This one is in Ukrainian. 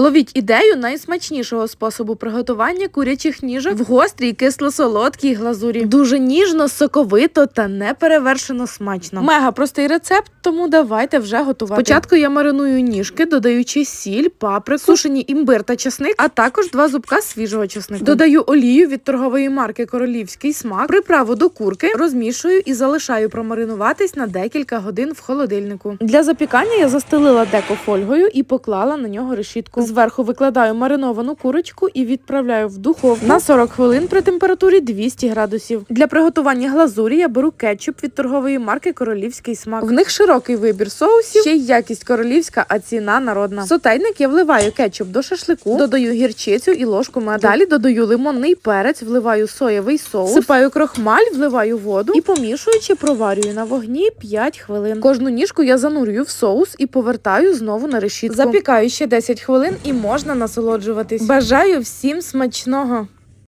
Ловіть ідею найсмачнішого способу приготування курячих ніжок в гострій кисло-солодкій глазурі. Дуже ніжно, соковито та неперевершено смачно. Мега простий рецепт, тому давайте вже готувати. Спочатку я мариную ніжки, додаючи сіль, паприку, сушені імбир та часник, а також два зубка свіжого часнику. Додаю олію від торгової марки Королівський смак, приправу до курки, розмішую і залишаю промаринуватись на декілька годин в холодильнику. Для запікання я застелила деко фольгою і поклала на нього решітку. Зверху викладаю мариновану курочку і відправляю в духовку на 40 хвилин при температурі 200 градусів. Для приготування глазурі я беру кетчуп від торгової марки Королівський смак. В них широкий вибір соусів, ще й якість королівська, а ціна народна. В Сотейник я вливаю кетчуп до шашлику, додаю гірчицю і ложку меду. Далі додаю лимонний перець, вливаю соєвий соус, сипаю крохмаль, вливаю воду і помішуючи, проварюю на вогні 5 хвилин. Кожну ніжку я занурюю в соус і повертаю знову на решітку. Запікаю ще 10 хвилин і можна насолоджуватись. Бажаю всім смачного!